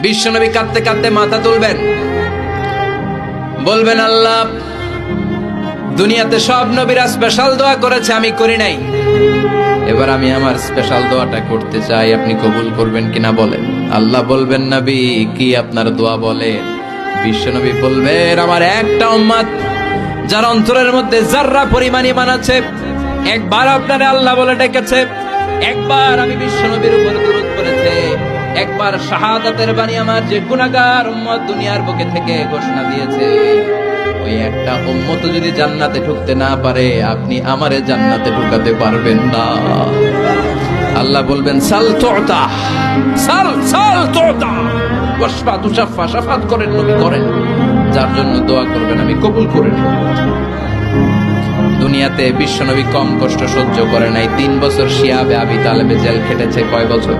বিশ্বনবী কাঁদতে কাঁদতে মাথা তুলবেন। বলবেন, আল্লাহ, দুনিয়াতে সব নবীরা স্পেশাল দোয়া করেছে, আমি করি নাই। এবার আমি আমার স্পেশাল দোয়াটা করতে চাই, আপনি কবুল করবেন কিনা বলেন? আল্লাহ বলবেন, নবী, কি আপনার দোয়া বলেন বিশ্বনবী বলবেন, আমার একটা উম্মাদ যার অন্তরের মধ্যে জাররা পরিমাণ ইমান একবার আপনারে আল্লাহ বলে ডেকেছে, একবার আমি বিশ্বনবীর উপর একবার শাহাদাতের বাণী আমার যে গুনাহগার উম্মত দুনিয়ার বুকে থেকে ঘোষণা দিয়েছে। ওই একটা উম্মত যদি জান্নাতে ঢুকতে না পারে, আপনি আমারে জান্নাতে ঢুকাতে পারবেন না। আল্লাহ বলবেন, সাল তোতা, সাল সাল তোতা। ওয়াসফা তুষাফা শাফাত করেন, নবী করেন। যার জন্য দোয়া করবেন, আমি কবুল করে নেব। দুনিয়াতে বিশ্বনবী কম কষ্ট সহ্য করে নাই। তিন বছর শিয়াবে আবি তালেবে জেল খেটেছে, কয় বছর?